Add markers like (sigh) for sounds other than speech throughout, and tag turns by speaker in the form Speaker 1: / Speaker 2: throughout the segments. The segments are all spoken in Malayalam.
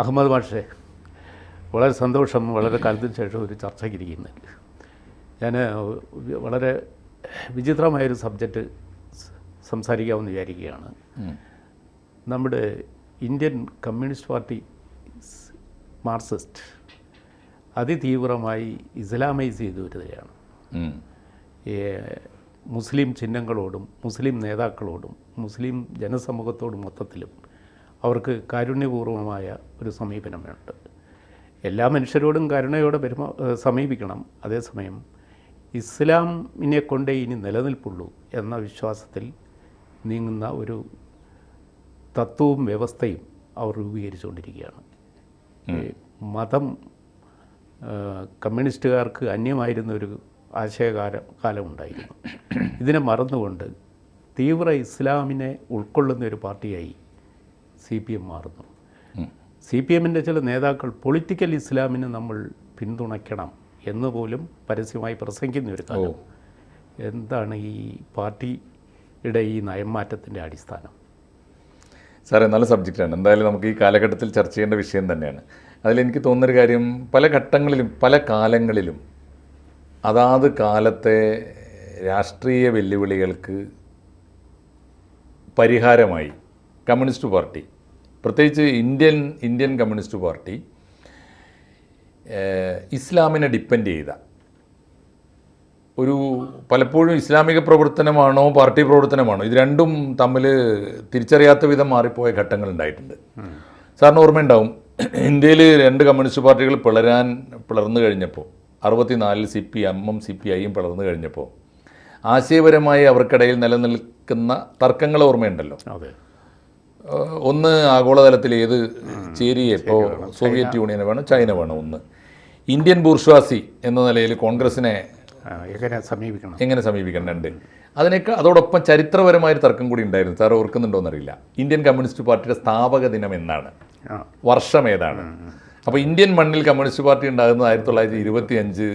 Speaker 1: അഹമ്മദ് മാഷെ വളരെ സന്തോഷം വളരെ കാലത്തിന് ശേഷം ഒരു ചർച്ചയ്ക്ക് ഇരിക്കുന്നത് ഞാൻ വളരെ വിചിത്രമായൊരു സബ്ജക്റ്റ് സംസാരിക്കാമെന്ന് വിചാരിക്കുകയാണ്. നമ്മുടെ Indian communist party marxist marxist അതിതീവ്രമായി Islamise ചെയ്തു വരികയാണ്. മുസ്ലിം ചിഹ്നങ്ങളോടും മുസ്ലിം നേതാക്കളോടും മുസ്ലിം ജനസമൂഹത്തോടും മൊത്തത്തിലും അവർക്ക് കാരുണ്യപൂർവമായ ഒരു സമീപനം വേണ്ട എല്ലാ മനുഷ്യരോടും കരുണയോടെ പെരുമാ സമീപിക്കണം. അതേസമയം ഇസ്ലാമിനെ കൊണ്ടേ ഇനി നിലനിൽപ്പുള്ളൂ എന്ന വിശ്വാസത്തിൽ നീങ്ങുന്ന ഒരു തത്വവും വ്യവസ്ഥയും അവർ രൂപീകരിച്ചുകൊണ്ടിരിക്കുകയാണ്. മതം കമ്മ്യൂണിസ്റ്റുകാർക്ക് അന്യമായിരുന്ന ഒരു ആശയകാലം കാലമുണ്ടായിരുന്നു ഇതിനെ മറന്നുകൊണ്ട് തീവ്ര ഇസ്ലാമിനെ ഉൾക്കൊള്ളുന്ന ഒരു പാർട്ടിയായി സി പി എം മാറുന്നു. സി പി എമ്മിന്റെ ചില നേതാക്കൾ പൊളിറ്റിക്കൽ ഇസ്ലാമിനെ നമ്മൾ പിന്തുണയ്ക്കണം എന്ന് പോലും പരസ്യമായി പ്രസംഗിക്കുന്ന ഒരു കാലം. എന്താണ് ഈ പാർട്ടിയുടെ ഈ നയംമാറ്റത്തിന്റെ അടിസ്ഥാനം?
Speaker 2: സാറേ നല്ല സബ്ജക്റ്റാണ്. എന്തായാലും നമുക്ക് ഈ കാലഘട്ടത്തിൽ ചർച്ച ചെയ്യേണ്ട വിഷയം തന്നെയാണ്. അതിലെനിക്ക് തോന്നുന്നൊരു കാര്യം പല ഘട്ടങ്ങളിലും പല കാലങ്ങളിലും അതാത് കാലത്തെ രാഷ്ട്രീയ വെല്ലുവിളികൾക്ക് പരിഹാരമായി കമ്മ്യൂണിസ്റ്റ് പാർട്ടി. പ്രത്യേകിച്ച് ഇന്ത്യൻ ഇന്ത്യൻ കമ്മ്യൂണിസ്റ്റ് പാർട്ടി ഇസ്ലാമിനെ ഡിപ്പെൻഡ് ചെയ്ത. ഒരു പലപ്പോഴും ഇസ്ലാമിക പ്രവർത്തനമാണോ പാർട്ടി പ്രവർത്തനമാണോ ഇത് രണ്ടും തമ്മിൽ തിരിച്ചറിയാത്ത വിധം മാറിപ്പോയ ഘട്ടങ്ങൾ ഉണ്ടായിട്ടുണ്ട്. സാറിന് ഓർമ്മയുണ്ടാവും ഇന്ത്യയിൽ രണ്ട് കമ്മ്യൂണിസ്റ്റ് പാർട്ടികൾ പിളരാൻ പിളർന്നു കഴിഞ്ഞപ്പോൾ അറുപത്തിനാലിൽ സി പി എമ്മും സി പി ഐയും പിളർന്നു കഴിഞ്ഞപ്പോൾ ആശയപരമായി അവർക്കിടയിൽ നിലനിൽക്കുന്ന തർക്കങ്ങൾ ഓർമ്മയുണ്ടല്ലോ.
Speaker 1: അതെ.
Speaker 2: ഒന്ന് ആഗോളതലത്തിൽ ഏത് ചേരിയെ ഇപ്പോൾ സോവിയറ്റ് യൂണിയൻ വേണം ചൈന വേണം ഒന്ന്. ഇന്ത്യൻ ബൂർഷ്വാസി എന്ന നിലയിൽ കോൺഗ്രസിനെ
Speaker 1: എങ്ങനെ സമീപിക്കണം?
Speaker 2: എങ്ങനെ സമീപിക്കണം? രണ്ട്. അതിനൊക്കെ അതോടൊപ്പം ചരിത്രപരമായ തർക്കം കൂടി ഉണ്ടായിരുന്നു. സാർ ഓർക്കുന്നുണ്ടോ എന്നറിയില്ല ഇന്ത്യൻ കമ്മ്യൂണിസ്റ്റ് പാർട്ടിയുടെ സ്ഥാപക ദിനം എന്നാണ്. വർഷം ഏതാണ്? അപ്പോൾ ഇന്ത്യൻ മണ്ണിൽ കമ്മ്യൂണിസ്റ്റ് പാർട്ടി ഉണ്ടാകുന്നത് ആയിരത്തി തൊള്ളായിരത്തി ഇരുപത്തി അഞ്ച്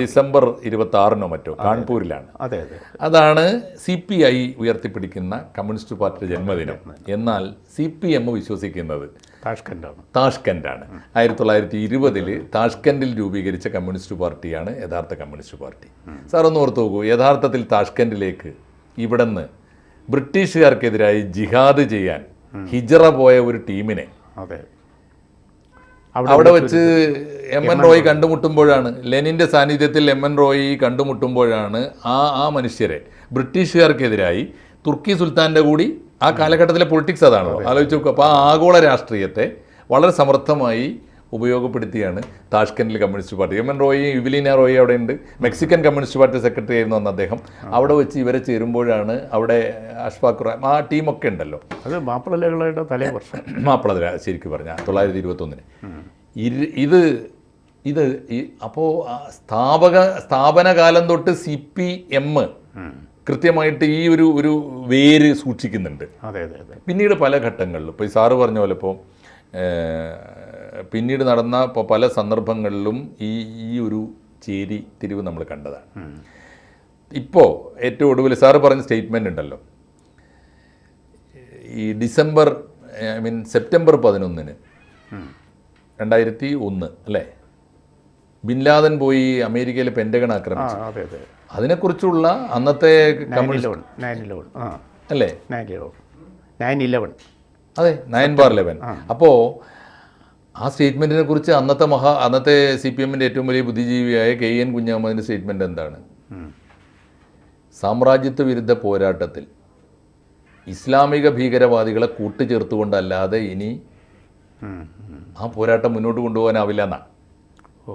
Speaker 2: ഡിസംബർ. ഇരുപത്തി ആറിനോ മറ്റോ കാൺപൂരിലാണ്.
Speaker 1: അതെ. അതെ
Speaker 2: അതാണ് സി പി ഐ ഉയർത്തിപ്പിടിക്കുന്ന കമ്മ്യൂണിസ്റ്റ് പാർട്ടിയുടെ ജന്മദിനം. എന്നാൽ സി പി എം വിശ്വസിക്കുന്നത്
Speaker 1: താഷ്കൻഡാണ്
Speaker 2: താഷ്കൻഡാണ് ആയിരത്തി തൊള്ളായിരത്തി ഇരുപതിൽ താഷ്കൻഡിൽ രൂപീകരിച്ച കമ്മ്യൂണിസ്റ്റ് പാർട്ടിയാണ് യഥാർത്ഥ കമ്മ്യൂണിസ്റ്റ് പാർട്ടി. സാർ ഒന്ന് ഓർത്ത് നോക്കൂ യഥാർത്ഥത്തിൽ താഷ്കൻഡിലേക്ക് ഇവിടുന്ന് ബ്രിട്ടീഷുകാർക്കെതിരായി ജിഹാദ് ചെയ്യാൻ ഹിജറ പോയ ഒരു ടീമിനെ
Speaker 1: അതെ.
Speaker 2: അവിടെ വെച്ച് എം എൻ റോയി കണ്ടുമുട്ടുമ്പോഴാണ്. ലെനിന്റെ സാന്നിധ്യത്തിൽ എം എൻ റോയി കണ്ടുമുട്ടുമ്പോഴാണ് ആ ആ മനുഷ്യരെ ബ്രിട്ടീഷുകാർക്കെതിരായി തുർക്കി സുൽത്താന്റെ കൂടി ആ കാലഘട്ടത്തിലെ പൊളിറ്റിക്സ് അതാണല്ലോ. ആലോചിച്ച് നോക്കുക അപ്പോൾ ആ ആഗോള രാഷ്ട്രീയത്തെ വളരെ സമർത്ഥമായി ഉപയോഗപ്പെടുത്തിയാണ് താഷ്കൻഡിൽ communist party. M. N. Roy Evelina Roy അവിടെ ഉണ്ട്. മെക്സിക്കൻ കമ്മ്യൂണിസ്റ്റ് പാർട്ടി സെക്രട്ടറി ആയിരുന്നു അന്ന് അദ്ദേഹം. അവിടെ വെച്ച് ഇവരെ ചേരുമ്പോഴാണ് അവിടെ അഷ്ഫാഖ് ഖുറാൻ ആ ടീമൊക്കെ ഉണ്ടല്ലോ.
Speaker 1: അത് മാപ്പിളലകളുടെ തലേ വർഷം. (coughs)
Speaker 2: മാപ്പിളതല ശരിക്കും പറഞ്ഞ തൊള്ളായിരത്തി ഇരുപത്തൊന്നിന്. ഇത് ഇത് അപ്പോൾ സ്ഥാപക സ്ഥാപന കാലം തൊട്ട് സി പി എം കൃത്യമായിട്ട് ഈ ഒരു ഒരു വേര് സൂക്ഷിക്കുന്നുണ്ട്.
Speaker 1: അതെ അതെ
Speaker 2: പിന്നീട് പല ഘട്ടങ്ങളിലും ഇപ്പോൾ ഈ സാറ് പറഞ്ഞ പോലെ ഇപ്പോൾ പിന്നീട് നടന്ന പല സന്ദർഭങ്ങളിലും ഈ ഈ ഒരു ചേരി തിരിവ് നമ്മൾ കണ്ടതാണ്. ഇപ്പോൾ ഏറ്റവും ഒടുവിൽ സാറ് പറഞ്ഞ സ്റ്റേറ്റ്മെന്റ് ഉണ്ടല്ലോ. ഈ ഡിസംബർ ഐ മീൻ സെപ്റ്റംബർ പതിനൊന്നിന് രണ്ടായിരത്തി ഒന്ന് അല്ലേ? ബിൻലാദൻ പോയി അമേരിക്കയിലെ
Speaker 1: പെന്റഗൺ
Speaker 2: ആക്രമിച്ചു.
Speaker 1: അതെ അതെ.
Speaker 2: അതിനെക്കുറിച്ചുള്ള അന്നത്തെ കമ്മ്യൂണിസ്റ്റ് അല്ലേ?
Speaker 1: Nine eleven.
Speaker 2: അതെ നയൻ ബാർ ലെവൻ അപ്പോൾ ആ സ്റ്റേറ്റ്മെന്റിനെ കുറിച്ച് അന്നത്തെ മഹാ അന്നത്തെ സി പി എമ്മിന്റെ ഏറ്റവും വലിയ ബുദ്ധിജീവിയായ കെ എൻ കുഞ്ഞാമതിന്റെ സ്റ്റേറ്റ്മെന്റ് എന്താണ്? സാമ്രാജ്യത്വ വിരുദ്ധ പോരാട്ടത്തിൽ ഇസ്ലാമിക ഭീകരവാദികളെ കൂട്ടുചേർത്തുകൊണ്ടല്ലാതെ ഇനി ആ പോരാട്ടം മുന്നോട്ട് കൊണ്ടുപോകാനാവില്ല എന്നാണ്
Speaker 1: ഓ.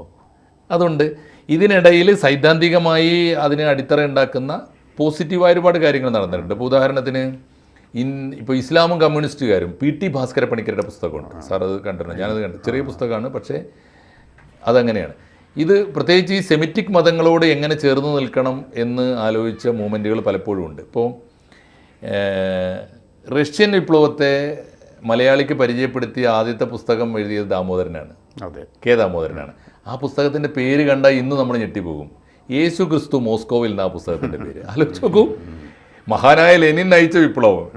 Speaker 2: അതുകൊണ്ട് ഇതിനിടയിൽ സൈദ്ധാന്തികമായി അതിന് അടിത്തറ ഉണ്ടാക്കുന്ന പോസിറ്റീവായ ഒരുപാട് കാര്യങ്ങൾ നടന്നിട്ടുണ്ട്. ഇപ്പോൾ ഉദാഹരണത്തിന് ഇൻ ഇപ്പോൾ ഇസ്ലാമും കമ്മ്യൂണിസ്റ്റുകാരും പി ടി ഭാസ്കര പണിക്കരുടെ പുസ്തകമുണ്ട് സാർ അത് കണ്ടിട്ടുണ്ട്. ഞാനത് കണ്ടു. ചെറിയ പുസ്തകമാണ് പക്ഷേ അതങ്ങനെയാണ്. ഇത് പ്രത്യേകിച്ച് ഈ സെമിറ്റിക് മതങ്ങളോട് എങ്ങനെ ചേർന്ന് നിൽക്കണം എന്ന് ആലോചിച്ച മൂമെന്റുകൾ പലപ്പോഴും ഉണ്ട്. ഇപ്പോൾ റഷ്യൻ വിപ്ലവത്തെ മലയാളിക്ക് പരിചയപ്പെടുത്തിയ ആദ്യത്തെ പുസ്തകം എഴുതിയത് ദാമോദരനാണ്.
Speaker 1: അതെ.
Speaker 2: കെ ദാമോദരനാണ്. ആ പുസ്തകത്തിന്റെ പേര് കണ്ടാൽ ഇന്ന് നമ്മൾ ഞെട്ടിപ്പോകും. യേശു ക്രിസ്തു മോസ്കോവിൽ എന്ന ആ പുസ്തകത്തിന്റെ പേര്. ആലോചിച്ച് നോക്കൂ. മഹാനായ ലെനിൻ നയിച്ച വിപ്ലവം.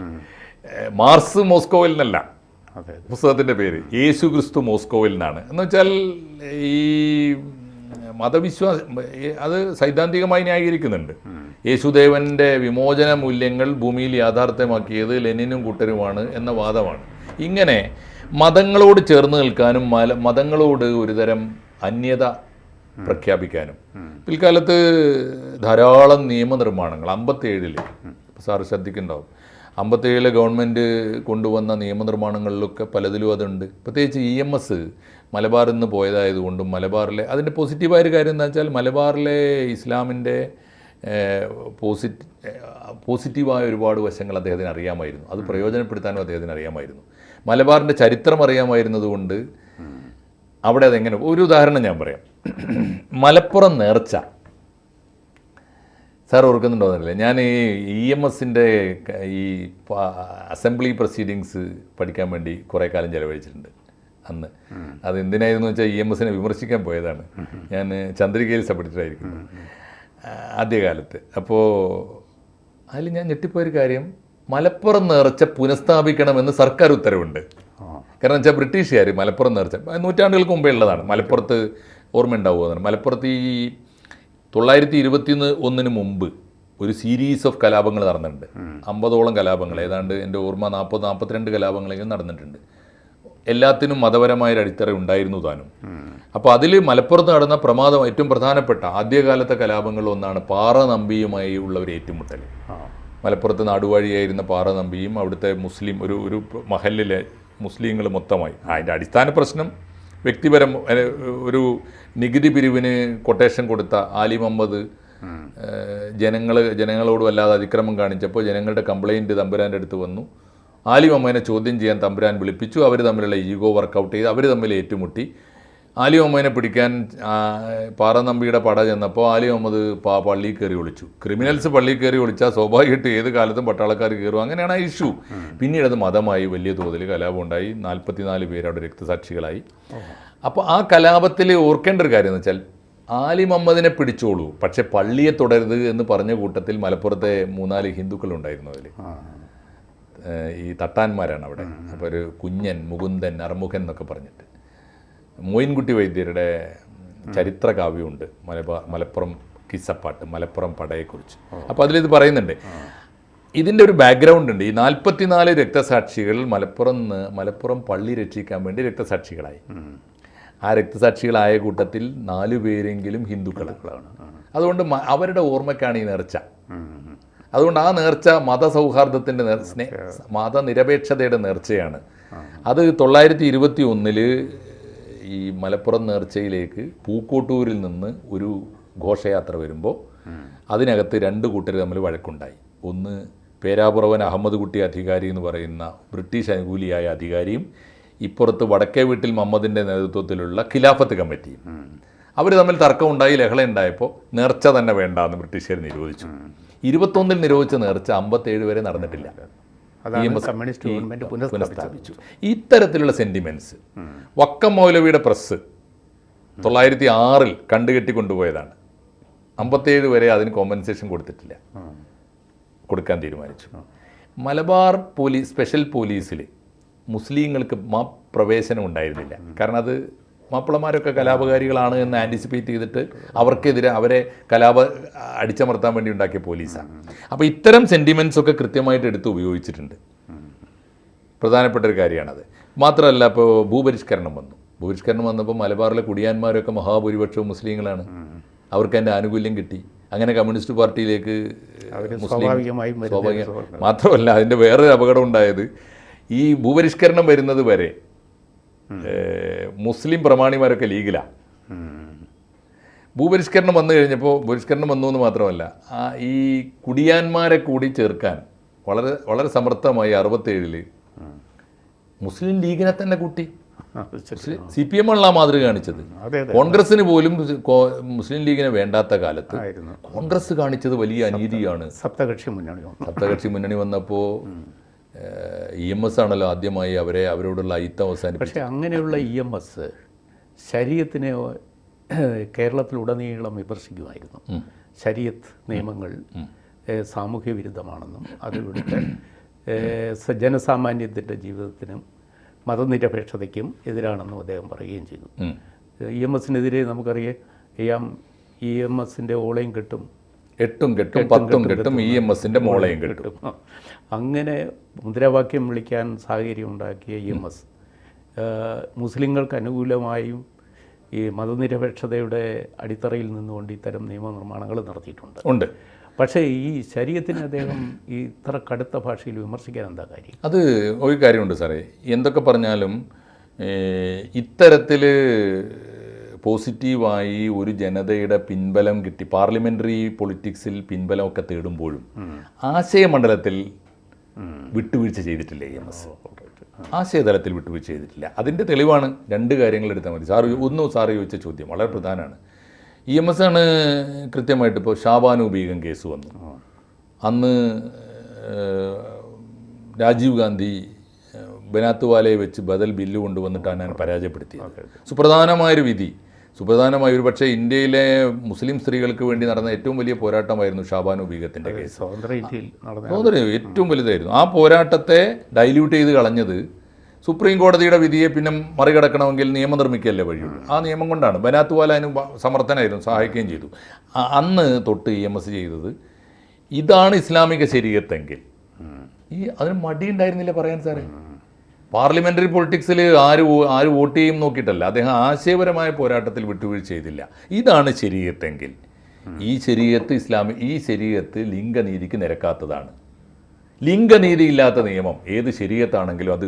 Speaker 2: മാർസ് മോസ്കോവിൽ നിന്നല്ല പുസ്തകത്തിന്റെ പേര്. യേശു ക്രിസ്തു മോസ്കോവിൽ നിന്നാണ് എന്ന് വെച്ചാൽ ഈ മതവിശ്വാസ അത് സൈദ്ധാന്തികമായി ന്യായീകരിക്കുന്നുണ്ട് യേശുദേവന്റെ വിമോചന മൂല്യങ്ങൾ ഭൂമിയിൽ യാഥാർത്ഥ്യമാക്കിയത് ലെനിനും കൂട്ടരുമാണ് എന്ന വാദമാണ്. ഇങ്ങനെ മതങ്ങളോട് ചേർന്ന് നിൽക്കാനും മതങ്ങളോട് ഒരുതരം അന്യത പ്രഖ്യാപിക്കാനും. പിൽക്കാലത്ത് ധാരാളം നിയമനിർമ്മാണങ്ങൾ അമ്പത്തേഴിൽ സാറ് ശ്രദ്ധിക്കുന്നുണ്ടാവും. അമ്പത്തേഴിലെ ഗവൺമെന്റ് കൊണ്ടുവന്ന നിയമനിർമ്മാണങ്ങളിലൊക്കെ പലതിലും അതുണ്ട്. പ്രത്യേകിച്ച് ഇ എം എസ് മലബാറിൽ നിന്ന് പോയതായതുകൊണ്ടും മലബാറിലെ അതിന്റെ പോസിറ്റീവായ ഒരു കാര്യം എന്താ വെച്ചാൽ മലബാറിലെ ഇസ്ലാമിന്റെ പോസിറ്റ് പോസിറ്റീവായ ഒരുപാട് വശങ്ങൾ അദ്ദേഹത്തിന് അറിയാമായിരുന്നു. അത് പ്രയോജനപ്പെടുത്താനും അദ്ദേഹത്തിന് അറിയാമായിരുന്നു. മലബാറിന്റെ ചരിത്രം അറിയാമായിരുന്നതുകൊണ്ട് അവിടെ അതെങ്ങനെ ഒരു ഉദാഹരണം ഞാൻ പറയാം. മലപ്പുറം നേർച്ച. സാർ ഓർക്കുന്നുണ്ടോ എന്നറിയില്ല. ഞാൻ ഈ ഇ എം എസിന്റെ ഈ അസംബ്ലി പ്രൊസീഡിങ്സ് പഠിക്കാൻ വേണ്ടി കുറേ കാലം ചിലവഴിച്ചിട്ടുണ്ട് അന്ന്. അത് എന്തിനായിരുന്നു വെച്ചാൽ ഇ എം എസിനെ വിമർശിക്കാൻ പോയതാണ്. ഞാൻ ചന്ദ്രികയിൽ പഠിച്ചിട്ടായിരിക്കുന്നു ആദ്യകാലത്ത്. അപ്പോൾ അതിൽ ഞാൻ ഞെട്ടിപ്പോയൊരു കാര്യം. മലപ്പുറം നേർച്ച പുനഃസ്ഥാപിക്കണമെന്ന് സർക്കാർ ഉത്തരവുണ്ട്. കാരണം വെച്ചാൽ ബ്രിട്ടീഷുകാർ മലപ്പുറം നേർച്ച നൂറ്റാണ്ടുകൾക്ക് മുമ്പേ ഉള്ളതാണ്. മലപ്പുറത്ത് ഓർമ്മ പറഞ്ഞാൽ മലപ്പുറത്ത് ഈ തൊള്ളായിരത്തി ഇരുപത്തി ഒന്നിന് മുമ്പ് ഒരു സീരീസ് ഓഫ് കലാപങ്ങൾ നടന്നിട്ടുണ്ട്. അമ്പതോളം കലാപങ്ങൾ ഏതാണ്ട് എന്റെ ഓർമ്മ നാൽപ്പത് നാൽപ്പത്തിരണ്ട് കലാപങ്ങളെങ്കിലും നടന്നിട്ടുണ്ട്. എല്ലാത്തിനും മതപരമായ ഒരു അടിത്തറ ഉണ്ടായിരുന്നു താനും. അപ്പോൾ അതിൽ മലപ്പുറത്ത് നടന്ന പ്രമാദം ഏറ്റവും പ്രധാനപ്പെട്ട ആദ്യകാലത്തെ കലാപങ്ങളിൽ ഒന്നാണ് പാറ നമ്പിയുമായി ഉള്ള ഒരു ഏറ്റുമുട്ടൽ മലപ്പുറത്ത് നാടുവാഴിയായിരുന്ന പാറ നമ്പിയും അവിടുത്തെ മുസ്ലിം ഒരു ഒരു മഹലിലെ മുസ്ലിങ്ങൾ മൊത്തമായി. അതിന്റെ അടിസ്ഥാന പ്രശ്നം വ്യക്തിപരം ഒരു നികുതി പിരിവിന് കൊട്ടേഷൻ കൊടുത്ത ആലി മുഹമ്മദ് ജനങ്ങൾ ജനങ്ങളോട് വല്ലാതെ അതിക്രമം കാണിച്ചപ്പോൾ ജനങ്ങളുടെ കംപ്ലൈന്റ് തമ്പുരാന്റെ അടുത്ത് വന്നു. ആലി മുഹമ്മദിനെ ചോദ്യം ചെയ്യാൻ തമ്പുരാൻ വിളിപ്പിച്ചു. അവർ തമ്മിലുള്ള ഈഗോ വർക്കൗട്ട് ചെയ്ത് അവർ തമ്മിൽ ഏറ്റുമുട്ടി. ആലി മുഹമ്മദിനെ പിടിക്കാൻ പാറ പാറനമ്പിയുടെ പട ചെന്നപ്പോൾ ആലി മുഹമ്മദ് പാ പള്ളിയിൽ കയറി ഒളിച്ചു. ക്രിമിനൽസ് പള്ളിയിൽ കയറി ഒളിച്ചാൽ സ്വാഭാവികമായിട്ട് ഏത് കാലത്തും പട്ടാളക്കാർ കയറും. അങ്ങനെയാണ് ആ ഇഷ്യൂ. പിന്നീട് അത് മതമായി വലിയ തോതിൽ കലാപം ഉണ്ടായി. നാൽപ്പത്തിനാല് പേര് അവിടെ രക്തസാക്ഷികളായി. അപ്പോൾ ആ കലാപത്തിൽ ഓർക്കേണ്ട ഒരു കാര്യം എന്ന് വെച്ചാൽ ആലി മുഹമ്മദിനെ പിടിച്ചോളൂ. പക്ഷെ പള്ളിയെ തുടരുത് എന്ന് പറഞ്ഞ കൂട്ടത്തിൽ മലപ്പുറത്തെ മൂന്നാൽ ഹിന്ദുക്കളുണ്ടായിരുന്നു അതിൽ ഈ തട്ടാന്മാരാണ് അവിടെ. അപ്പോൾ ഒരു കുഞ്ഞൻ മുകുന്ദൻ അറുമുഖൻ എന്നൊക്കെ പറഞ്ഞിട്ട്. മോയിൻകുട്ടി വൈദ്യരുടെ ചരിത്ര കാവ്യമുണ്ട് മലബാർ മലപ്പുറം കിസപ്പാട്ട് മലപ്പുറം പടയെക്കുറിച്ച്. അപ്പോൾ അതിലിത് പറയുന്നുണ്ട്. ഇതിന്റെ ഒരു ബാക്ക്ഗ്രൗണ്ട് ഉണ്ട്. ഈ നാൽപ്പത്തിനാല് രക്തസാക്ഷികൾ മലപ്പുറം നിന്ന് മലപ്പുറം പള്ളി രക്ഷിക്കാൻ വേണ്ടി രക്തസാക്ഷികളായി. ആ രക്തസാക്ഷികളായ കൂട്ടത്തിൽ നാലു പേരെങ്കിലും ഹിന്ദുക്കളാണ്. അതുകൊണ്ട് അവരുടെ ഓർമ്മയ്ക്കാണ് ഈ നേർച്ച. അതുകൊണ്ട് ആ നേർച്ച മതസൗഹാർദ്ദത്തിന്റെ നേർ സ്നേ മതനിരപേക്ഷതയുടെ നേർച്ചയാണ്. അത് തൊള്ളായിരത്തി ഇരുപത്തി ഒന്നിൽ ഈ മലപ്പുറം നേർച്ചയിലേക്ക് പൂക്കോട്ടൂരിൽ നിന്ന് ഒരു ഘോഷയാത്ര വരുമ്പോൾ അതിനകത്ത് രണ്ട് കൂട്ടർ തമ്മിൽ വഴക്കുണ്ടായി. ഒന്ന് പേരാപുറവൻ അഹമ്മദ് കുട്ടി അധികാരി എന്ന് പറയുന്ന ബ്രിട്ടീഷ് അനുകൂലിയായ അധികാരിയും ഇപ്പുറത്ത് വടക്കേ വീട്ടിൽ മുഹമ്മദിന്റെ നേതൃത്വത്തിലുള്ള ഖിലാഫത്ത് കമ്മിറ്റിയും. അവർ തമ്മിൽ തർക്കമുണ്ടായി ലഹള ഉണ്ടായപ്പോൾ നേർച്ച തന്നെ വേണ്ട എന്ന് ബ്രിട്ടീഷുകാർ നിരോധിച്ചു ഇരുപത്തൊന്നിൽ നിരോധിച്ച നേർച്ച അമ്പത്തേഴ് വരെ നടന്നിട്ടില്ല.
Speaker 1: കമ്മ്യൂണിസ്റ്റ് ഗവൺമെന്റ്
Speaker 2: പുനഃസ്ഥാപിച്ചു. ഇത്തരത്തിലുള്ള സെന്റിമെന്റ്സ് വക്കം മൗലവിയുടെ പ്രസ് തൊള്ളായിരത്തി ആറിൽ കണ്ടുകെട്ടി കൊണ്ടുപോയതാണ് അമ്പത്തേഴ് വരെ അതിന് കോമ്പൻസേഷൻ കൊടുത്തിട്ടില്ല. കൊടുക്കാൻ തീരുമാനിച്ചു. മലബാർ പോലീസ് സ്പെഷ്യൽ പോലീസിൽ മുസ്ലിങ്ങൾക്ക് പ്രവേശനം ഉണ്ടായിരുന്നില്ല. കാരണം അത് മാപ്പിളമാരൊക്കെ കലാപകാരികളാണ് എന്ന് ആന്റിസിപ്പേറ്റ് ചെയ്തിട്ട് അവർക്കെതിരെ അവരെ കലാപ അടിച്ചമർത്താൻ വേണ്ടി ഉണ്ടാക്കിയ പോലീസാണ്. അപ്പോൾ ഇത്തരം സെന്റിമെന്റ്സ് ഒക്കെ കൃത്യമായിട്ട് എടുത്ത് ഉപയോഗിച്ചിട്ടുണ്ട്. പ്രധാനപ്പെട്ട ഒരു കാര്യമാണത്. മാത്രമല്ല ഇപ്പോൾ ഭൂപരിഷ്കരണം വന്നു. ഭൂപരിഷ്കരണം വന്നപ്പോൾ മലബാറിലെ കുടിയാന്മാരൊക്കെ മഹാഭൂരിപക്ഷവും മുസ്ലിങ്ങളാണ്. അവർക്ക് അതിന്റെ ആനുകൂല്യം കിട്ടി. അങ്ങനെ കമ്മ്യൂണിസ്റ്റ് പാർട്ടിയിലേക്ക്
Speaker 1: സ്വാഭാവികമായും
Speaker 2: മാത്രമല്ല അതിന്റെ വേറൊരു അപകടം ഉണ്ടായത് ഈ ഭൂപരിഷ്കരണം വരുന്നത് വരെ മുസ്ലിം പ്രമാണിമാരൊക്കെ ലീഗിലാണ് ഭൂപരിഷ്കരണം വന്നു കഴിഞ്ഞപ്പോൾ ഭൂപരിഷ്കരണം വന്നു എന്ന് മാത്രമല്ല ആ ഈ കുടിയാന്മാരെ കൂടി ചേർക്കാൻ വളരെ വളരെ സമർത്ഥമായി അറുപത്തേഴിൽ മുസ്ലിം ലീഗിനെ തന്നെ കൂട്ടി. സി പി എം ആ മാതൃക കാണിച്ചത്. കോൺഗ്രസിന് പോലും മുസ്ലിം ലീഗിനെ വേണ്ടാത്ത കാലത്ത് കോൺഗ്രസ് കാണിച്ചത് വലിയ അനീതിയാണ്.
Speaker 1: സപ്തകക്ഷി മുന്നണി
Speaker 2: സപ്തകക്ഷി മുന്നണി വന്നപ്പോൾ ഇ എം എസ് ആണല്ലോ ആദ്യമായി അവരെ അവരോടുള്ള അയിത്തം അവസാനിപ്പിച്ചത്.
Speaker 1: പക്ഷേ അങ്ങനെയുള്ള ഇ എം എസ് ശരീരത്തിനെ കേരളത്തിലുടനീളം വിമർശിക്കുമായിരുന്നു. ശരീരത്ത് നിയമങ്ങൾ സാമൂഹ്യ വിരുദ്ധമാണെന്നും അതിലൂടെ ജനസാമാന്യത്തിന്റെ ജീവിതത്തിനും മതനിരപേക്ഷതയ്ക്കും എതിരാണെന്നും അദ്ദേഹം പറയുകയും ചെയ്തു. ഇ എം എസിനെതിരെ നമുക്കറിയാം ഇ എം എസിന്റെ ഓളയും കിട്ടും.
Speaker 2: എട്ടും കെട്ടും പത്തും കെട്ടും ഇ എം എസിന്റെ മോളയും കെട്ടും.
Speaker 1: കിട്ടും. അങ്ങനെ മുദ്രാവാക്യം വിളിക്കാൻ സാഹചര്യം ഉണ്ടാക്കിയ ഇ എം എസ് മുസ്ലിങ്ങൾക്ക് അനുകൂലമായും ഈ മതനിരപേക്ഷതയുടെ അടിത്തറയിൽ നിന്നുകൊണ്ട് ഇത്തരം നിയമനിർമ്മാണങ്ങൾ നടത്തിയിട്ടുണ്ട്.
Speaker 2: ഉണ്ട്.
Speaker 1: പക്ഷേ ഈ ശരീരത്തിന് അദ്ദേഹം ഈ ഇത്ര കടുത്ത ഭാഷയിൽ വിമർശിക്കാൻ എന്താ കാര്യം?
Speaker 2: അത് ഒരു കാര്യമുണ്ട് സാറേ. എന്തൊക്കെ പറഞ്ഞാലും ഇത്തരത്തിൽ പോസിറ്റീവായി ഒരു ജനതയുടെ പിൻബലം കിട്ടി. പാർലമെന്ററി പൊളിറ്റിക്സിൽ പിൻബലമൊക്കെ തേടുമ്പോഴും ആശയമണ്ഡലത്തിൽ വിട്ടുവീഴ്ച ചെയ്തിട്ടില്ല എം എസ്? ആശയതലത്തിൽ വിട്ടുവീഴ്ച ചെയ്തിട്ടില്ല. അതിന്റെ തെളിവാണ് രണ്ട് കാര്യങ്ങൾ എടുത്താൽ മതി. സാർ ഒന്ന് സാറ് ചോദിച്ച ചോദ്യം വളരെ പ്രധാനമാണ്. ഇ എം എസ് ആണ് കൃത്യമായിട്ട് ഇപ്പോൾ ഷാബാനു ബീഗം കേസ് വന്നു. അന്ന് രാജീവ് ഗാന്ധി ബനാത്തുവാലയെ വെച്ച് ബദൽ ബില്ല് കൊണ്ടുവന്നിട്ടാണ് ഞാൻ പരാജയപ്പെടുത്തിയത്. സുപ്രധാനമായൊരു വിധി. സുപ്രധാനമായ ഒരു പക്ഷേ ഇന്ത്യയിലെ മുസ്ലിം സ്ത്രീകൾക്ക് വേണ്ടി നടന്ന ഏറ്റവും വലിയ പോരാട്ടമായിരുന്നു ഷാബാനു ബീഗത്തിന്റെ കേസ്.
Speaker 1: സ്വതന്ത്ര ഇന്ത്യയിൽ
Speaker 2: ഏറ്റവും വലുതായിരുന്നു. ആ പോരാട്ടത്തെ ഡൈല്യൂട്ട് ചെയ്ത് കളഞ്ഞത് സുപ്രീം കോടതിയുടെ വിധിയെ പിന്നെ മറികടക്കണമെങ്കിൽ നിയമം നിർമ്മിക്കുകയല്ലേ വഴിയുള്ളൂ. ആ നിയമം കൊണ്ടാണ്. ബനാത്തുവാല അതിന് സമർത്ഥനായിരുന്നു സഹായിക്കുകയും ചെയ്തു. അന്ന് തൊട്ട് ഇ എം എസ് ചെയ്തത് ഇതാണ് ഇസ്ലാമിക ശരീരത്തെങ്കിൽ. ഈ അതിന് മടിയുണ്ടായിരുന്നില്ല പറയാൻ സാറേ? പാർലമെന്ററി പൊളിറ്റിക്സിൽ ആര് ആര് വോട്ട് ചെയ്യും നോക്കിയിട്ടല്ല. അദ്ദേഹം ആശയപരമായ പോരാട്ടത്തിൽ വിട്ടുവീഴ്ച ചെയ്തില്ല. ഇതാണ് ശരീരത്തെങ്കിൽ. ഈ ശരീരത്ത് ഇസ്ലാമി ഈ ശരീരത്ത് ലിംഗനീതിക്ക് നിരക്കാത്തതാണ്. ലിംഗനീതി ഇല്ലാത്ത നിയമം ഏത് ശരീരത്താണെങ്കിലും അത്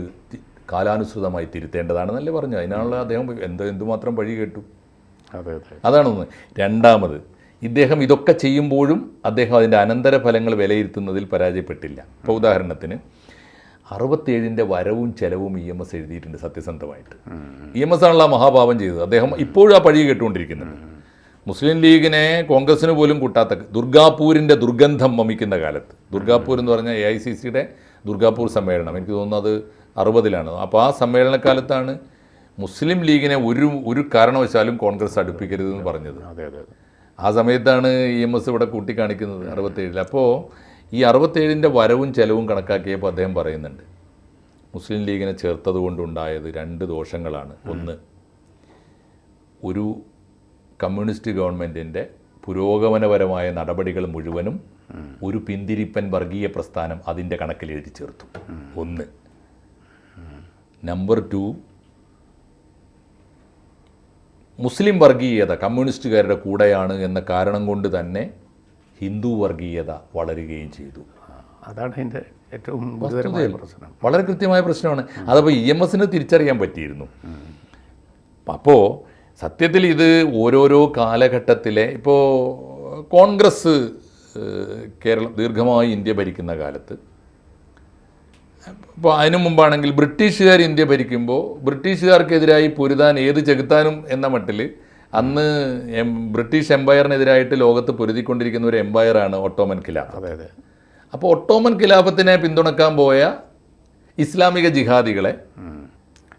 Speaker 2: കാലാനുസൃതമായി തിരുത്തേണ്ടതാണെന്നല്ലേ പറഞ്ഞു. അതിനാണല്ലോ അദ്ദേഹം എന്ത് എന്തുമാത്രം വഴി കേട്ടു.
Speaker 1: അതെ അതെ.
Speaker 2: അതാണൊന്ന് രണ്ടാമത് ഇദ്ദേഹം ഇതൊക്കെ ചെയ്യുമ്പോഴും അദ്ദേഹം അതിന്റെ അനന്തരഫലങ്ങൾ വിലയിരുത്തുന്നതിൽ പരാജയപ്പെട്ടില്ല. ഇപ്പോൾ ഉദാഹരണത്തിന് അറുപത്തേഴിന്റെ വരവും ചെലവും ഇ എം എസ് എഴുതിയിട്ടുണ്ട് സത്യസന്ധമായിട്ട്. ഇ എം എസ് ആണല്ലോ മഹാഭാവം ചെയ്തത്. അദ്ദേഹം ഇപ്പോഴും ആ പഴി കേട്ടുകൊണ്ടിരിക്കുന്നുണ്ട്. മുസ്ലിം ലീഗിനെ കോൺഗ്രസ്സിന് പോലും കൂട്ടാത്ത ദുർഗാപൂരിന്റെ ദുർഗന്ധം വമിക്കുന്ന കാലത്ത്. ദുർഗാപൂർ എന്ന് പറഞ്ഞാൽ എ ഐ സി സിയുടെ ദുർഗാപൂർ സമ്മേളനം. എനിക്ക് തോന്നുന്നത് അത് അറുപതിലാണ്. അപ്പോൾ ആ സമ്മേളനക്കാലത്താണ് മുസ്ലിം ലീഗിനെ ഒരു ഒരു കാരണവശാലും കോൺഗ്രസ് അടുപ്പിക്കരുതെന്ന് പറഞ്ഞത്.
Speaker 1: അതെ അതെ അതെ.
Speaker 2: ആ സമയത്താണ് ഇ എം എസ് ഇവിടെ കൂട്ടിക്കാണിക്കുന്നത് അറുപത്തേഴിൽ അപ്പോൾ ഈ അറുപത്തേഴിന്റെ വരവും ചെലവും കണക്കാക്കിയപ്പോൾ അദ്ദേഹം പറയുന്നുണ്ട് മുസ്ലിം ലീഗിനെ ചേർത്തത് കൊണ്ടുണ്ടായത് രണ്ട് ദോഷങ്ങളാണ്. ഒന്ന് ഒരു കമ്മ്യൂണിസ്റ്റ് ഗവൺമെന്റിന്റെ പുരോഗമനപരമായ നടപടികൾ മുഴുവനും ഒരു പിന്തിരിപ്പൻ വർഗീയ പ്രസ്ഥാനം അതിന്റെ കണക്കിൽ എഴുതി ചേർത്തു. ഒന്ന് നമ്പർ ടു മുസ്ലിം വർഗീയത കമ്മ്യൂണിസ്റ്റുകാരുടെ കൂടെയാണ് എന്ന കാരണം കൊണ്ട് തന്നെ ഹിന്ദു വർഗീയത വളരുകയും ചെയ്തു.
Speaker 1: അതാണ് അതിന്റെ ഏറ്റവും ഗുരുതരമായ പ്രശ്നം.
Speaker 2: വളരെ കൃത്യമായ പ്രശ്നമാണ്. അതപ്പോൾ ഇ എം എസിന് തിരിച്ചറിയാൻ പറ്റിയിരുന്നു. അപ്പോൾ സത്യത്തിൽ ഇത് ഓരോരോ കാലഘട്ടത്തിലെ ഇപ്പോൾ കോൺഗ്രസ് കേരള കേരളം ദീർഘമായി ഇന്ത്യ ഭരിക്കുന്ന കാലത്ത് ഇപ്പോൾ അതിനു മുമ്പാണെങ്കിൽ ബ്രിട്ടീഷുകാർ ഇന്ത്യ ഭരിക്കുമ്പോൾ ബ്രിട്ടീഷുകാർക്കെതിരായി പൊരുതാൻ ഏത് ചെകുത്താനും എന്ന മട്ടിൽ അന്ന് എം ബ്രിട്ടീഷ് എംപയറിനെതിരായിട്ട് ലോകത്ത് പൊരുതിക്കൊണ്ടിരിക്കുന്ന ഒരു എംപയറാണ് ഒട്ടോമൻ ഖിലാഫ്.
Speaker 1: അതെ അതെ.
Speaker 2: അപ്പോൾ ഒട്ടോമൻ ഖിലാഫത്തിനെ പിന്തുണക്കാൻ പോയ ഇസ്ലാമിക ജിഹാദികളെ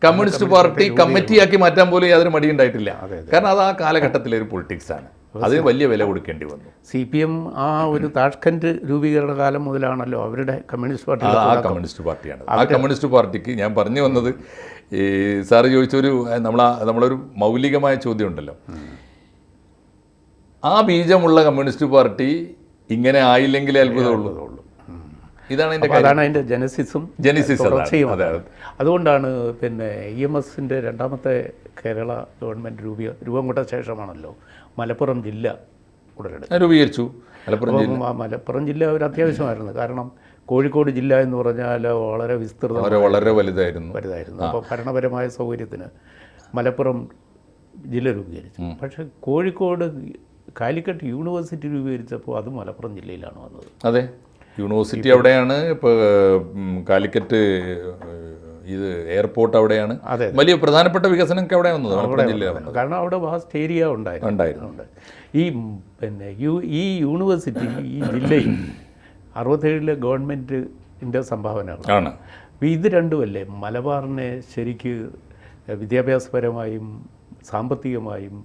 Speaker 2: കമ്മ്യൂണിസ്റ്റ് പാർട്ടി കമ്മിറ്റിയാക്കി മാറ്റാൻ പോലും യാതൊരു മടിയുണ്ടായിട്ടില്ല. കാരണം അത് ആ കാലഘട്ടത്തിലെ ഒരു പൊളിറ്റിക്സ് ആണ്. അതിന് വലിയ വില കൊടുക്കേണ്ടി വന്നു.
Speaker 1: സി പി എം ആ ഒരു താഷ്കൻഡ് രൂപീകരണ കാലം മുതലാണല്ലോ അവരുടെ കമ്മ്യൂണിസ്റ്റ് പാർട്ടി
Speaker 2: ആ കമ്മ്യൂണിസ്റ്റ് പാർട്ടിയാണ്. ആ കമ്മ്യൂണിസ്റ്റ് പാർട്ടിക്ക് ഞാൻ പറഞ്ഞു വന്നത് ഈ സാറ് ചോദിച്ചൊരു നമ്മളാ നമ്മളൊരു മൗലികമായ ചോദ്യം ഉണ്ടല്ലോ ആ ബീജമുള്ള കമ്മ്യൂണിസ്റ്റ് പാർട്ടി ഇങ്ങനെ ആയില്ലെങ്കിലേ അത്ഭുതമുള്ളൂ. ഇതാണ്
Speaker 1: അതിന്റെ അതാണ് അതിന്റെ ജനസിസും
Speaker 2: ജനസിസ്.
Speaker 1: തുടർച്ചയും അതുകൊണ്ടാണ് പിന്നെ ഇ എം എസിന്റെ രണ്ടാമത്തെ കേരള ഗവൺമെന്റ് രൂപീ രൂപം കൊണ്ട ശേഷമാണല്ലോ മലപ്പുറം ജില്ല ഉടലെടുത്തത്.
Speaker 2: ഞാൻ രൂപീകരിച്ചു. മലപ്പുറം
Speaker 1: മലപ്പുറം ജില്ല ഒരു അത്യാവശ്യമായിരുന്നു. കാരണം കോഴിക്കോട് ജില്ല എന്ന് പറഞ്ഞാൽ വളരെ വിസ്തൃതം
Speaker 2: വളരെ വലുതായിരുന്നു.
Speaker 1: വലുതായിരുന്നു. അപ്പോൾ ഭരണപരമായ സൗകര്യത്തിന് മലപ്പുറം ജില്ല രൂപീകരിച്ചു. പക്ഷേ കോഴിക്കോട് കാലിക്കറ്റ് യൂണിവേഴ്സിറ്റി രൂപീകരിച്ചപ്പോൾ അത് മലപ്പുറം ജില്ലയിലാണ് വന്നത്.
Speaker 2: അതെ. യൂണിവേഴ്സിറ്റി അവിടെയാണ് ഇപ്പോൾ കാലിക്കറ്റ് ഇത് എയർപോർട്ട് അവിടെയാണ്.
Speaker 1: അതെ,
Speaker 2: വലിയ പ്രധാനപ്പെട്ട വികസനമൊക്കെ അവിടെ വന്നത് മലപ്പുറം ജില്ലയിൽ
Speaker 1: കാരണം അവിടെ വാസ്റ്റ് ഏരിയ ഉണ്ടായിരുന്നു.
Speaker 2: ഉണ്ടായിരുന്നു.
Speaker 1: ഉണ്ട് ഈ പിന്നെ ഈ യൂണിവേഴ്സിറ്റി ഈ ജില്ലയും അറുപത്തേഴിലെ
Speaker 2: ഗവൺമെന്റിന്റെ
Speaker 1: സംഭാവനകളാണ് ഇത് രണ്ടുമല്ലേ? മലബാറിനെ ശരിക്ക് വിദ്യാഭ്യാസപരമായും സാമ്പത്തികമായും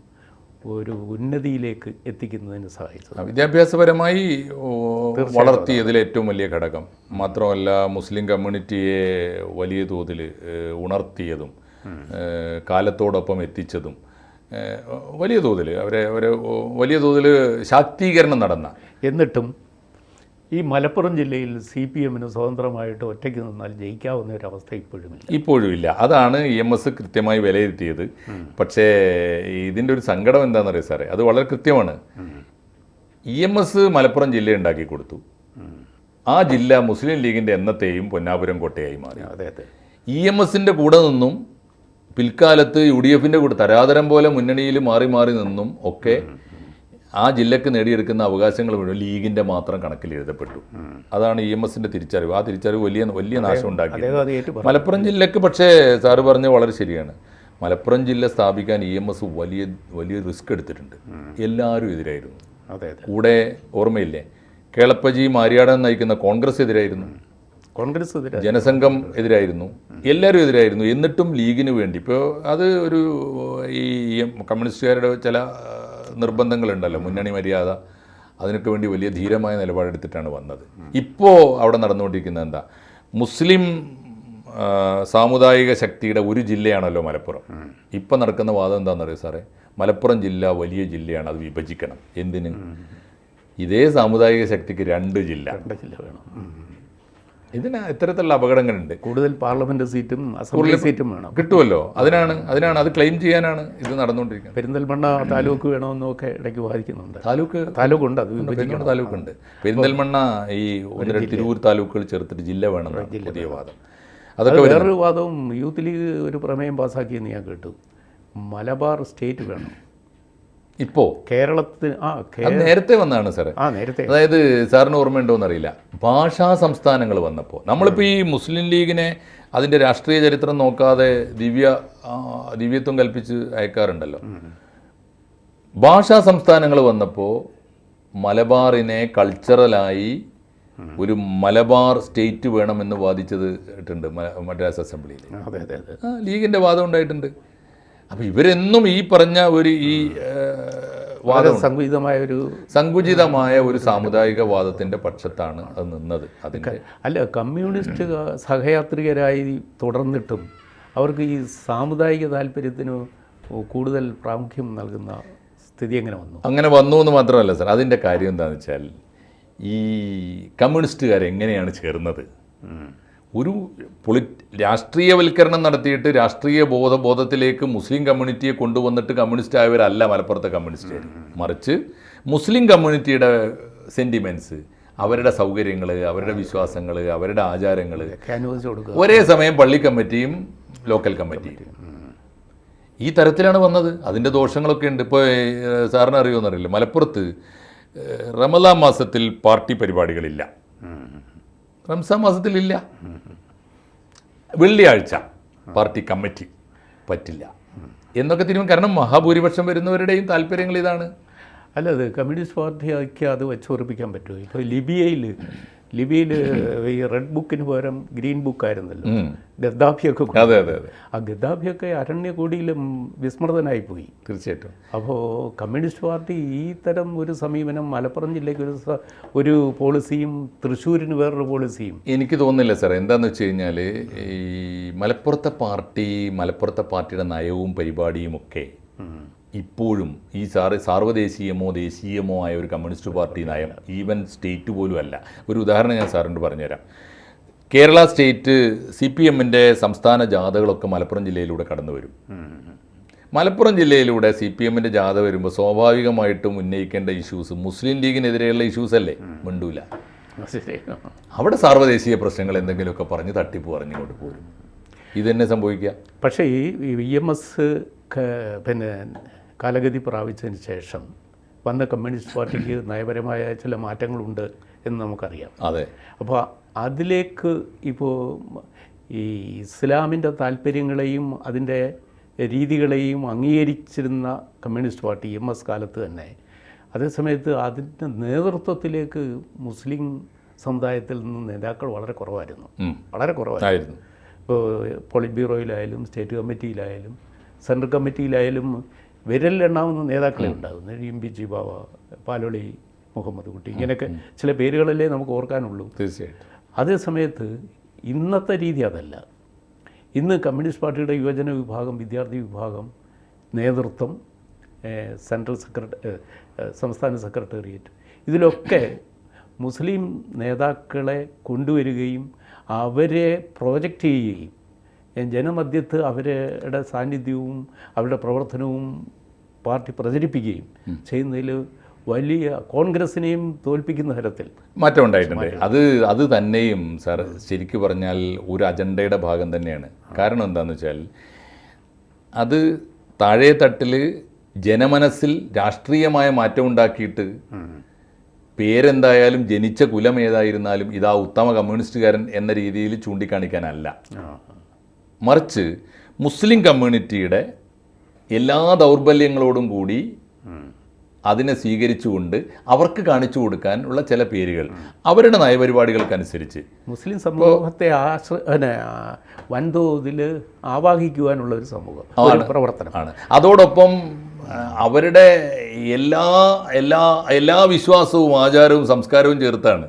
Speaker 1: ഒരു ഉന്നതിയിലേക്ക് എത്തിക്കുന്നതിന് സഹായിച്ചത്.
Speaker 2: വിദ്യാഭ്യാസപരമായി വളർത്തിയതിൽ ഏറ്റവും വലിയ ഘടകം. മാത്രമല്ല മുസ്ലിം കമ്മ്യൂണിറ്റിയെ വലിയ തോതിൽ ഉണർത്തിയതും കാലത്തോടൊപ്പം എത്തിച്ചതും വലിയ തോതിൽ അവരെ അവരെ വലിയ തോതിൽ ശാക്തീകരണം നടന്ന.
Speaker 1: എന്നിട്ടും ഈ മലപ്പുറം ജില്ലയിൽ സി പി എമ്മിന് സ്വതന്ത്രമായിട്ട് ഒറ്റയ്ക്ക് നിന്നാൽ ജയിക്കാവുന്ന ഒരു അവസ്ഥ ഇപ്പോഴുമില്ല.
Speaker 2: ഇപ്പോഴും ഇല്ല അതാണ് ഇ എം എസ് കൃത്യമായി വിലയിരുത്തിയത്. പക്ഷേ ഇതിന്റെ ഒരു സങ്കടം എന്താണെന്നറിയാം സാറേ? അത് വളരെ കൃത്യമാണ്. ഇ എം എസ് മലപ്പുറം ജില്ല ഉണ്ടാക്കി കൊടുത്തു. ആ ജില്ല മുസ്ലിം ലീഗിന്റെ എന്നത്തെയും പൊന്നാപുരം കോട്ടയായി മാറി.
Speaker 1: അതെ അതെ.
Speaker 2: ഇ എം എസിന്റെ കൂടെ നിന്നും പിൽക്കാലത്ത് യു ഡി എഫിന്റെ കൂടെ തരാതരം പോലെ മുന്നണിയിൽ മാറി മാറി നിന്നും ഒക്കെ ആ ജില്ലക്ക് നേടിയെടുക്കുന്ന അവകാശങ്ങൾ മുഴുവൻ ലീഗിന്റെ മാത്രം കണക്കിൽ എഴുതപ്പെട്ടു. അതാണ് ഇ എം എസിന്റെ തിരിച്ചറിവ്. ആ തിരിച്ചറിവ് വലിയ വലിയ നാശം ഉണ്ടാക്കി.
Speaker 1: പറഞ്ഞു.
Speaker 2: മലപ്പുറം ജില്ലക്ക് പക്ഷേ സാറ് പറഞ്ഞത് വളരെ ശരിയാണ്. മലപ്പുറം ജില്ല സ്ഥാപിക്കാൻ ഇ എം എസ് വലിയ വലിയ റിസ്ക് എടുത്തിട്ടുണ്ട്. എല്ലാവരും എതിരായിരുന്നു. കൂടെ ഓർമ്മയില്ലേ? കേളപ്പജി മാരിയാടൻ നയിക്കുന്ന കോൺഗ്രസ് എതിരായിരുന്നു.
Speaker 1: കോൺഗ്രസ്
Speaker 2: ജനസംഘം എതിരായിരുന്നു. എല്ലാവരും എതിരായിരുന്നു. എന്നിട്ടും ലീഗിന് വേണ്ടി. ഇപ്പോൾ അത് ഒരു ഈ കമ്മ്യൂണിസ്റ്റുകാരുടെ ചില നിർബന്ധങ്ങളുണ്ടല്ലോ മുന്നണി മര്യാദ. അതിനൊക്കെ വേണ്ടി വലിയ ധീരമായ നിലപാടെടുത്തിട്ടാണ് വന്നത്. ഇപ്പോൾ അവിടെ നടന്നുകൊണ്ടിരിക്കുന്നത് എന്താ? മുസ്ലിം സാമുദായിക ശക്തിയുടെ ഒരു ജില്ലയാണല്ലോ മലപ്പുറം. ഇപ്പം നടക്കുന്ന വാദം എന്താണെന്നറിയോ സാറേ? മലപ്പുറം ജില്ല വലിയ ജില്ലയാണ് അത് വിഭജിക്കണം. എന്തിന്? ഇതേ സാമുദായിക ശക്തിക്ക് രണ്ട് ജില്ല.
Speaker 1: രണ്ട് ജില്ല വേണം.
Speaker 2: ഇതിന് ഇത്തരത്തിലുള്ള അപകടങ്ങളുണ്ട്.
Speaker 1: കൂടുതൽ പാർലമെന്റ് സീറ്റും അസംബ്ലി സീറ്റും വേണം.
Speaker 2: കിട്ടുമല്ലോ അതിനാണ് അതിനാണ് അത് ക്ലെയിം ചെയ്യാനാണ് ഇത് നടന്നുകൊണ്ടിരിക്കുന്നത്.
Speaker 1: പെരിന്തൽമണ്ണ താലൂക്ക് വേണമെന്നൊക്കെ ഇടയ്ക്ക് വാദിക്കുന്നുണ്ട്.
Speaker 2: താലൂക്ക്?
Speaker 1: താലൂക്ക് ഉണ്ട് അത്
Speaker 2: പെരിന്തൽമണ്ണ താലൂക്ക് ഉണ്ട് പെരിന്തൽമണ്ണ ഈ ഒന്ന് രണ്ട് തിരൂർ താലൂക്കുകൾ ചേർത്തിട്ട് ജില്ല വേണം പുതിയ വാദം. അതൊക്കെ
Speaker 1: വേറൊരു വാദവും യൂത്ത് ലീഗ് ഒരു പ്രമേയം പാസ്സാക്കിയെന്ന് ഞാൻ കേട്ടു. മലബാർ സ്റ്റേറ്റ് വേണം.
Speaker 2: ഇപ്പോ?
Speaker 1: കേരളത്തിന് ആ
Speaker 2: നേരത്തെ വന്നാണ് സാറേ.
Speaker 1: ആ നേരത്തെ.
Speaker 2: അതായത് സാറിന് ഓർമ്മയുണ്ടോ എന്നറിയില്ല. ഭാഷാ സംസ്ഥാനങ്ങൾ വന്നപ്പോൾ നമ്മളിപ്പോൾ ഈ മുസ്ലിം ലീഗിനെ അതിന്റെ രാഷ്ട്രീയ ചരിത്രം നോക്കാതെ ദിവ്യ ദിവ്യത്വം കൽപ്പിച്ച് അയക്കാറുണ്ടല്ലോ. ഭാഷാ സംസ്ഥാനങ്ങൾ വന്നപ്പോൾ മലബാറിനെ കൾച്ചറലായി ഒരു മലബാർ സ്റ്റേറ്റ് വേണമെന്ന് വാദിച്ചത് ഇട്ടുണ്ട് മദ്രാസ് അസംബ്ലിയിൽ ലീഗിന്റെ വാദം ഉണ്ടായിട്ടുണ്ട്. അപ്പോൾ ഇവരെന്നും ഈ പറഞ്ഞ ഒരു ഈ വാദം
Speaker 1: സംഗീതമായ ഒരു
Speaker 2: സങ്കുചിതമായ ഒരു സാമുദായിക വാദത്തിന്റെ പക്ഷത്താണ് അത് നിന്നത് അതിന്റെ
Speaker 1: അല്ല കമ്മ്യൂണിസ്റ്റ് സഹയാത്രികരായി തുടർന്നിട്ടും അവർക്ക് ഈ സാമുദായിക താല്പര്യത്തിന് കൂടുതൽ പ്രാമുഖ്യം നൽകുന്ന സ്ഥിതി എങ്ങനെ വന്നു?
Speaker 2: അങ്ങനെ വന്നു എന്ന് മാത്രമല്ല സാർ അതിന്റെ കാര്യം എന്താണെന്ന് വെച്ചാൽ ഈ കമ്മ്യൂണിസ്റ്റുകാർ എങ്ങനെയാണ് ചേർന്നത് ഒരു പൊളി രാഷ്ട്രീയവൽക്കരണം നടത്തിയിട്ട് രാഷ്ട്രീയ ബോധ ബോധത്തിലേക്ക് മുസ്ലിം കമ്മ്യൂണിറ്റിയെ കൊണ്ടുവന്നിട്ട് കമ്മ്യൂണിസ്റ്റ് ആയവരല്ല മലപ്പുറത്തെ കമ്മ്യൂണിസ്റ്റുകാർ മറിച്ച് മുസ്ലിം കമ്മ്യൂണിറ്റിയുടെ സെന്റിമെന്റ്സ് അവരുടെ സൗകര്യങ്ങൾ അവരുടെ വിശ്വാസങ്ങൾ അവരുടെ ആചാരങ്ങൾ ഒരേ സമയം പള്ളി കമ്മിറ്റിയും ലോക്കൽ കമ്മിറ്റിയും. ഈ തരത്തിലാണ് വന്നത്. അതിന്റെ ദോഷങ്ങളൊക്കെ ഉണ്ട്. ഇപ്പോൾ സാറിന് അറിയുമെന്നറിയില്ല. മലപ്പുറത്ത് റമദാ മാസത്തിൽ പാർട്ടി പരിപാടികളില്ല. റംസാൻ മാസത്തിലില്ല. വെള്ളിയാഴ്ച പാർട്ടി കമ്മിറ്റി പറ്റില്ല. എന്നൊക്കെ തിരുമ്പോൾ കാരണം മഹാഭൂരിപക്ഷം വരുന്നവരുടെയും താല്പര്യങ്ങൾ ഇതാണ്.
Speaker 1: അല്ല അത് കമ്മ്യൂണിസ്റ്റ് പാർട്ടിക്ക് അത് വെച്ചുറപ്പിക്കാൻ പറ്റുമോ? ഇപ്പോൾ ലിബിയയിൽ ലിബിയയിൽ ഈ റെഡ് ബുക്കിന് പകരം ഗ്രീൻ ബുക്കായിരുന്നല്ലോ. ഗദ്ദാഫിയൊക്കെ
Speaker 2: അതെ അതെ അതെ.
Speaker 1: ആ ഗദ്ദാഫിയൊക്കെ അരണ്യകൂടിയിലും വിസ്മൃതനായി പോയി
Speaker 2: തീർച്ചയായിട്ടും.
Speaker 1: അപ്പോൾ കമ്മ്യൂണിസ്റ്റ് പാർട്ടി ഈ തരം ഒരു സമീപനം മലപ്പുറം ജില്ലയ്ക്ക് ഒരു ഒരു പോളിസിയും തൃശ്ശൂരിന് വേറൊരു പോളിസിയും.
Speaker 2: എനിക്ക് തോന്നുന്നില്ല സാർ എന്താണെന്ന് വെച്ച് കഴിഞ്ഞാൽ ഈ മലപ്പുറത്തെ പാർട്ടി മലപ്പുറത്തെ പാർട്ടിയുടെ നയവും പരിപാടിയും ഒക്കെ ഇപ്പോഴും ഈ സാറ് സാർവദേശീയമോ ദേശീയമോ ആയ ഒരു കമ്മ്യൂണിസ്റ്റ് പാർട്ടി നയം ഈവൻ സ്റ്റേറ്റ് പോലും അല്ല. ഒരു ഉദാഹരണം ഞാൻ സാറിനോട് പറഞ്ഞുതരാം. കേരള സ്റ്റേറ്റ് സി പി എമ്മിന്റെ സംസ്ഥാന ജാഥകളൊക്കെ മലപ്പുറം ജില്ലയിലൂടെ കടന്നു വരും മലപ്പുറം ജില്ലയിലൂടെ സി പി എമ്മിന്റെ ജാഥ വരുമ്പോൾ സ്വാഭാവികമായിട്ടും ഉന്നയിക്കേണ്ട ഇഷ്യൂസ് മുസ്ലിം ലീഗിനെതിരെയുള്ള ഇഷ്യൂസ് അല്ലേ? മിണ്ടൂല. അവിടെ സാർവദേശീയ പ്രശ്നങ്ങൾ എന്തെങ്കിലുമൊക്കെ പറഞ്ഞ് തട്ടിപ്പ് പറഞ്ഞുകൊണ്ട് പോരും. ഇതെന്നെ തന്നെ സംഭവിക്കുക?
Speaker 1: പക്ഷേ ഈ വി എം എസ് പിന്നെ കാലഗതി പ്രാപിച്ചതിന് ശേഷം വന്ന കമ്മ്യൂണിസ്റ്റ് പാർട്ടിക്ക് നയപരമായ ചില മാറ്റങ്ങളുണ്ട് എന്ന് നമുക്കറിയാം.
Speaker 2: അതെ.
Speaker 1: അപ്പോൾ അതിലേക്ക് ഇപ്പോൾ ഈ ഇസ്ലാമിന്റെ താല്പര്യങ്ങളെയും അതിന്റെ രീതികളെയും അംഗീകരിച്ചിരുന്ന കമ്മ്യൂണിസ്റ്റ് പാർട്ടി എം എസ് കാലത്ത് തന്നെ അതേസമയത്ത് അതിന്റെ നേതൃത്വത്തിലേക്ക് മുസ്ലിം സമുദായത്തിൽ നിന്ന് നേതാക്കൾ വളരെ കുറവായിരുന്നു. വളരെ കുറവായിരുന്നു. ഇപ്പോൾ പോളിറ്റ് ബ്യൂറോയിലായാലും സ്റ്റേറ്റ് കമ്മിറ്റിയിലായാലും സെൻട്രൽ കമ്മിറ്റിയിലായാലും വിരലിലെണ്ണാവുന്ന നേതാക്കളെ ഉണ്ടാകുന്നു. എം പി ജി ബാബ പാലോളി മുഹമ്മദ് കുട്ടി ഇങ്ങനെയൊക്കെ ചില പേരുകളല്ലേ നമുക്ക് ഓർക്കാനുള്ളൂ.
Speaker 2: തീർച്ചയായിട്ടും.
Speaker 1: അതേ സമയത്ത് ഇന്നത്തെ രീതി അതല്ല. ഇന്ന് കമ്മ്യൂണിസ്റ്റ് പാർട്ടിയുടെ യുവജന വിഭാഗം വിദ്യാർത്ഥി വിഭാഗം നേതൃത്വം സെൻട്രൽ സെക്രട്ടറി സംസ്ഥാന സെക്രട്ടേറിയറ്റ് ഇതിലൊക്കെ മുസ്ലിം നേതാക്കളെ കൊണ്ടുവരികയും അവരെ പ്രോജക്റ്റ് ചെയ്യുകയും ജനമധ്യത്ത് അവരുടെ സാന്നിധ്യവും അവരുടെ പ്രവർത്തനവും പാർട്ടി പ്രചരിപ്പിക്കുകയും ചെയ്യുന്നതിൽ വലിയ കോൺഗ്രസിനെയും തോൽപ്പിക്കുന്ന തരത്തിൽ.
Speaker 2: മാറ്റം ഉണ്ടായിട്ടുണ്ട്. അത് അത് തന്നെയും സാർ ശരിക്കു പറഞ്ഞാൽ ഒരു അജണ്ടയുടെ ഭാഗം തന്നെയാണ്. കാരണം എന്താണെന്ന് വെച്ചാൽ അത് താഴെ തട്ടിൽ ജനമനസ്സിൽ രാഷ്ട്രീയമായ മാറ്റം ഉണ്ടാക്കിയിട്ട് പേരെന്തായാലും ജനിച്ച കുലം ഏതായിരുന്നാലും ഇതാ ഉത്തമ കമ്മ്യൂണിസ്റ്റുകാരൻ എന്ന രീതിയിൽ ചൂണ്ടിക്കാണിക്കാനല്ല. മറിച്ച് മുസ്ലിം കമ്മ്യൂണിറ്റിയുടെ എല്ലാ ദൗർബല്യങ്ങളോടും കൂടി അതിനെ സ്വീകരിച്ചുകൊണ്ട് അവർക്ക് കാണിച്ചു കൊടുക്കാനുള്ള ചില പേരുകൾ. അവരുടെ നയപരിപാടികൾക്കനുസരിച്ച്.
Speaker 1: മുസ്ലിം സമൂഹത്തെ ആശ്ര വൻതോതിൽ ആവാഹിക്കുവാനുള്ള ഒരു സമൂഹം പ്രവർത്തനമാണ് പ്രവർത്തനം.
Speaker 2: അതോടൊപ്പം അവരുടെ എല്ലാ എല്ലാ എല്ലാ വിശ്വാസവും ആചാരവും സംസ്കാരവും ചേർത്താണ്.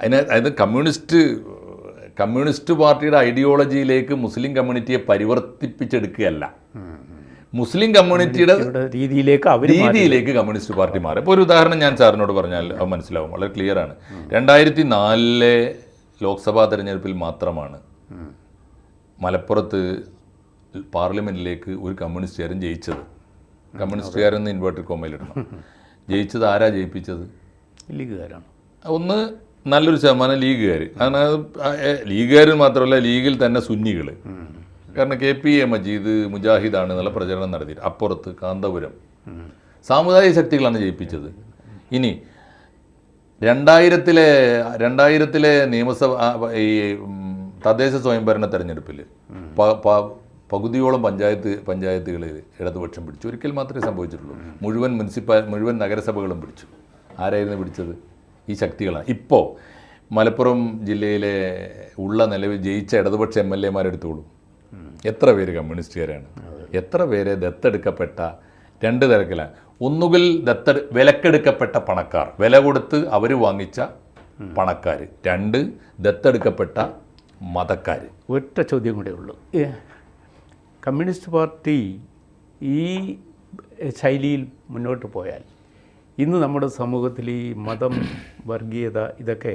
Speaker 2: അതിന് അതായത് കമ്മ്യൂണിസ്റ്റ് കമ്മ്യൂണിസ്റ്റ് പാർട്ടിയുടെ ഐഡിയോളജിയിലേക്ക് മുസ്ലിം കമ്മ്യൂണിറ്റിയെ പരിവർത്തിപ്പിച്ചെടുക്കുകയല്ല. മുസ്ലിം കമ്മ്യൂണിറ്റിയുടെ
Speaker 1: രീതിയിലേക്ക്
Speaker 2: രീതിയിലേക്ക് കമ്മ്യൂണിസ്റ്റ് പാർട്ടി മാറി. ഇപ്പോൾ ഒരു ഉദാഹരണം ഞാൻ സാറിനോട് പറഞ്ഞാൽ അത് മനസ്സിലാവും. വളരെ ക്ലിയർ ആണ്. രണ്ടായിരത്തി നാലിലെ ലോക്സഭാ തെരഞ്ഞെടുപ്പിൽ മാത്രമാണ് മലപ്പുറത്ത് പാർലമെന്റിലേക്ക് ഒരു കമ്മ്യൂണിസ്റ്റുകാരൻ ജയിച്ചത്. കമ്മ്യൂണിസ്റ്റുകാരൻ ഇൻവേർട്ടർ കോമയിലിടണം ജയിച്ചത് ആരാ ജയിപ്പിച്ചത്?
Speaker 1: ലീഗുകാരാണ്.
Speaker 2: ഒന്ന് നല്ലൊരു ശതമാനം ലീഗുകാർ. അതിനകത്ത് ലീഗുകാർ മാത്രമല്ല ലീഗിൽ തന്നെ സുന്നികൾ കാരണം കെ പി എ മജീദ് മുജാഹിദാണ് എന്നുള്ള പ്രചരണം നടത്തി അപ്പുറത്ത് കാന്തപുരം. സാമുദായിക ശക്തികളാണ് ജയിപ്പിച്ചത്. ഇനി രണ്ടായിരത്തിലെ രണ്ടായിരത്തിലെ നിയമസഭ ഈ തദ്ദേശ സ്വയംഭരണ തെരഞ്ഞെടുപ്പിൽ പകുതിയോളം പഞ്ചായത്ത് പഞ്ചായത്തുകളിൽ ഇടതുപക്ഷം പിടിച്ചു. ഒരിക്കൽ മാത്രമേ സംഭവിച്ചിട്ടുള്ളൂ. മുഴുവൻ മുനിസിപ്പാൽ മുഴുവൻ നഗരസഭകളും പിടിച്ചു. ആരായിരുന്നു പിടിച്ചത്? ഈ ശക്തികളാണ്. ഇപ്പോൾ മലപ്പുറം ജില്ലയിലെ ഉള്ള നിലവിൽ ജയിച്ച ഇടതുപക്ഷ എം എൽ എമാരെടുത്തോളൂ എത്ര പേര് കമ്മ്യൂണിസ്റ്റുകാരാണ്? എത്ര പേര് ദത്തെടുക്കപ്പെട്ട രണ്ട് തരത്തിലാണ്. ഒന്നുകിൽ ദത്ത വിലക്കെടുക്കപ്പെട്ട പണക്കാർ വില കൊടുത്ത് അവർ വാങ്ങിച്ച പണക്കാർ രണ്ട് ദത്തെടുക്കപ്പെട്ട മതക്കാർ
Speaker 1: ഒറ്റ ചോദ്യം കൂടെ ഉള്ളൂ. കമ്മ്യൂണിസ്റ്റ് പാർട്ടി ഈ ശൈലിയിൽ മുന്നോട്ട് പോയാൽ ഇന്ന് നമ്മുടെ സമൂഹത്തിൽ ഈ മതം വർഗീയത ഇതൊക്കെ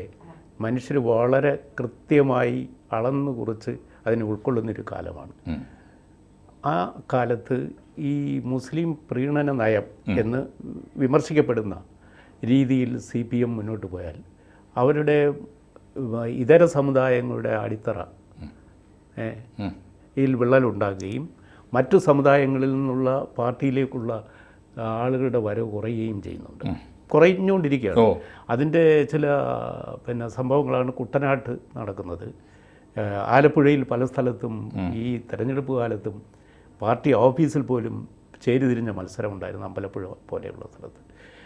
Speaker 1: മനുഷ്യർ വളരെ കൃത്യമായി അളന്നു കുറിച്ച് അതിനെ ഉൾക്കൊള്ളുന്നൊരു കാലമാണ്. ആ കാലത്ത് ഈ മുസ്ലിം പ്രീണന നയം എന്ന് വിമർശിക്കപ്പെടുന്ന രീതിയിൽ സി പി എം മുന്നോട്ട് പോയാൽ അവരുടെ ഇതര സമുദായങ്ങളുടെ അടിത്തറ. ഇതിൽ വിള്ളലുണ്ടാകുകയും മറ്റു സമുദായങ്ങളിൽ നിന്നുള്ള പാർട്ടിയിലേക്കുള്ള ആളുകളുടെ വരവ് കുറയുകയും ചെയ്യുന്നുണ്ട്. കുറഞ്ഞുകൊണ്ടിരിക്കുകയാണ്. അതിന്റെ ചില പിന്നെ സംഭവങ്ങളാണ് കുട്ടനാട്ട് നടക്കുന്നത്. ആലപ്പുഴയിൽ പല സ്ഥലത്തും ഈ തെരഞ്ഞെടുപ്പ് കാലത്തും പാർട്ടി ഓഫീസിൽ പോലും ചേരിതിരിഞ്ഞ മത്സരം ഉണ്ടായിരുന്നു അമ്പലപ്പുഴ പോലെയുള്ള സ്ഥലത്ത്.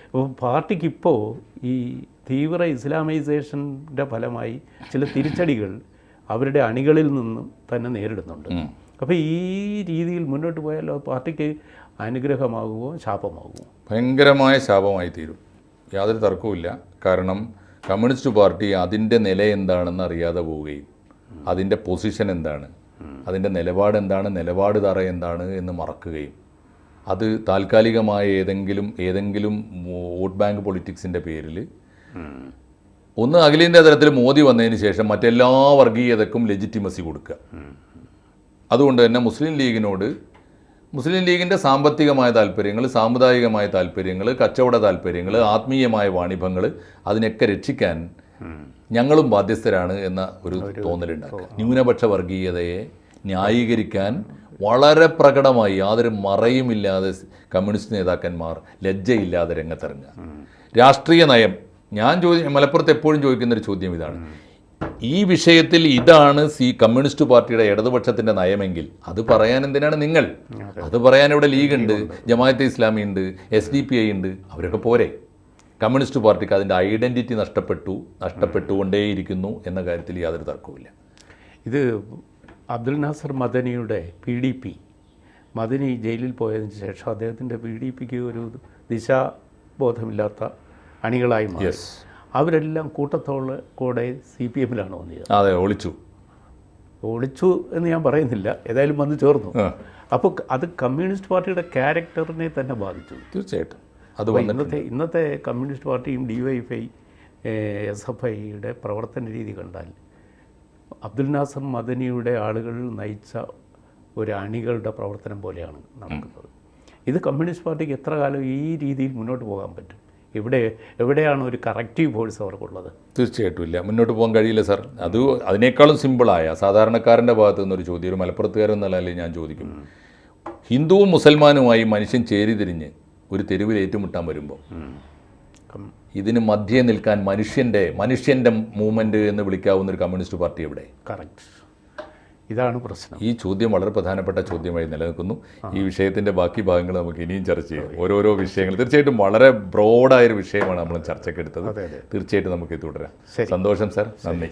Speaker 1: അപ്പോൾ പാർട്ടിക്കിപ്പോൾ ഈ തീവ്ര ഇസ്ലാമൈസേഷന്റെ ഫലമായി ചില തിരിച്ചടികൾ അവരുടെ അണികളിൽ നിന്നും തന്നെ നേരിടുന്നുണ്ട്. അപ്പോൾ ഈ രീതിയിൽ മുന്നോട്ട് പോയാലോ? പാർട്ടിക്ക് അനുഗ്രഹമാകുമോ ശാപമാകുമോ
Speaker 2: ഭയങ്കരമായ ശാപമായി തീരും യാതൊരു തർക്കവുമില്ല. കാരണം കമ്മ്യൂണിസ്റ്റ് പാർട്ടി അതിന്റെ നില എന്താണെന്ന് അറിയാതെ പോവുകയും അതിന്റെ പൊസിഷൻ എന്താണ് അതിന്റെ നിലപാട് എന്താണ് നിലപാട് തറ എന്താണ് എന്ന് മറക്കുകയും അത് താൽക്കാലികമായ ഏതെങ്കിലും ഏതെങ്കിലും വോട്ട് ബാങ്ക് പൊളിറ്റിക്സിന്റെ പേരിൽ ഒന്ന് അഖിലേന്ത്യാ തലത്തിൽ മോദി വന്നതിന് ശേഷം മറ്റെല്ലാ വർഗീയതക്കും ലെജിറ്റിമസി കൊടുക്കുക. അതുകൊണ്ട് തന്നെ മുസ്ലിം ലീഗിനോട് മുസ്ലിം ലീഗിന്റെ സാമ്പത്തികമായ താല്പര്യങ്ങൾ സാമുദായികമായ താല്പര്യങ്ങൾ കച്ചവട താല്പര്യങ്ങൾ ആത്മീയമായ വാണിഭങ്ങൾ അതിനൊക്കെ രക്ഷിക്കാൻ ഞങ്ങളും ബാധ്യസ്ഥരാണ് എന്ന ഒരു തോന്നലുണ്ടാക്കുക. ന്യൂനപക്ഷ വർഗീയതയെ ന്യായീകരിക്കാൻ വളരെ പ്രകടമായി യാതൊരു മറയുമില്ലാതെ കമ്മ്യൂണിസ്റ്റ് നേതാക്കന്മാർ ലജ്ജയില്ലാതെ രംഗത്തിറങ്ങുക. രാഷ്ട്രീയ നയം. ഞാൻ ചോദി മലപ്പുറത്ത് എപ്പോഴും ചോദിക്കുന്നൊരു ചോദ്യം ഇതാണ്. ഈ വിഷയത്തിൽ ഇതാണ് സി കമ്മ്യൂണിസ്റ്റ് പാർട്ടിയുടെ ഇടതുപക്ഷത്തിന്റെ നയമെങ്കിൽ. അത് പറയാൻ എന്തിനാണ് നിങ്ങൾ? അത്. പറയാൻ ഇവിടെ ലീഗ് ഉണ്ട് ജമാഅത്തെ ഇസ്ലാമി ഉണ്ട് എസ് ഡി പി ഐ ഉണ്ട് അവരൊക്കെ പോരെ. കമ്മ്യൂണിസ്റ്റ് പാർട്ടിക്ക് അതിന്റെ ഐഡന്റിറ്റി നഷ്ടപ്പെട്ടു നഷ്ടപ്പെട്ടുകൊണ്ടേയിരിക്കുന്നു എന്ന കാര്യത്തിൽ യാതൊരു തർക്കവുമില്ല.
Speaker 1: ഇത് അബ്ദുൽ നാസർ മദനിയുടെ പി ഡി പി മദനി ജയിലിൽ പോയതിന് ശേഷം അദ്ദേഹത്തിന്റെ പി ഡി പിക്ക് ഒരു ദിശാബോധമില്ലാത്ത അണികളായി മാറി.
Speaker 2: യെസ്
Speaker 1: അവരെല്ലാം കൂട്ടത്തോടെ കൂടെ സി പി എമ്മിലാണ് വന്നത്
Speaker 2: അതെ ഒളിച്ചു.
Speaker 1: ഒളിച്ചു എന്ന് ഞാൻ പറയുന്നില്ല ഏതായാലും വന്ന് ചേർന്നു. അപ്പോൾ അത് കമ്മ്യൂണിസ്റ്റ് പാർട്ടിയുടെ ക്യാരക്ടറിനെ തന്നെ ബാധിച്ചു.
Speaker 2: തീർച്ചയായിട്ടും. അത്
Speaker 1: ഇന്നത്തെ ഇന്നത്തെ കമ്മ്യൂണിസ്റ്റ് പാർട്ടിയും D Y F I S F ഐയുടെ പ്രവർത്തന രീതി കണ്ടാൽ അബ്ദുൽ നാസർ മദനിയുടെ ആളുകൾ നയിച്ച ഒരു അണികളുടെ പ്രവർത്തനം പോലെയാണ് നടക്കുന്നത്. ഇത് കമ്മ്യൂണിസ്റ്റ് പാർട്ടിക്ക് എത്ര കാലം ഈ രീതിയിൽ മുന്നോട്ട് പോകാൻ പറ്റും? ഇവിടെ എവിടെയാണ് ഒരു കറക്റ്റീവ് ഫോഴ്സ് അവർക്കുള്ളത്?
Speaker 2: തീർച്ചയായിട്ടും ഇല്ല. മുന്നോട്ട് പോകാൻ കഴിയില്ല സാർ അത് അതിനേക്കാളും സിമ്പിളായ സാധാരണക്കാരന്റെ ഭാഗത്തു നിന്നൊരു ചോദ്യം ഒരു മലപ്പുറത്തുകാരൻ എന്നുള്ള ഞാൻ ചോദിക്കും. ഹിന്ദുവും മുസൽമാനുമായി മനുഷ്യൻ ചേരിതിരിഞ്ഞ് ഒരു തെരുവിൽ ഏറ്റുമുട്ടാൻ വരുമ്പോൾ ഇതിന് മധ്യേ നിൽക്കാൻ മനുഷ്യന്റെ മനുഷ്യന്റെ മൂവ്മെന്റ് എന്ന് വിളിക്കാവുന്ന ഒരു കമ്മ്യൂണിസ്റ്റ് പാർട്ടി എവിടെ?
Speaker 1: കറക്റ്റ് ഇതാണ് പ്രശ്നം.
Speaker 2: ഈ ചോദ്യം വളരെ പ്രധാനപ്പെട്ട ചോദ്യമായി നിലനിൽക്കുന്നു. ഈ വിഷയത്തിന്റെ ബാക്കി ഭാഗങ്ങൾ നമുക്ക് ഇനിയും ചർച്ച ചെയ്യാം. ഓരോരോ വിഷയങ്ങൾ. തീർച്ചയായിട്ടും വളരെ ബ്രോഡായൊരു വിഷയമാണ് നമ്മൾ ചർച്ചയ്ക്ക് എടുത്തത്. തീർച്ചയായിട്ടും നമുക്ക് തുടരാം. സന്തോഷം സാർ. നന്ദി.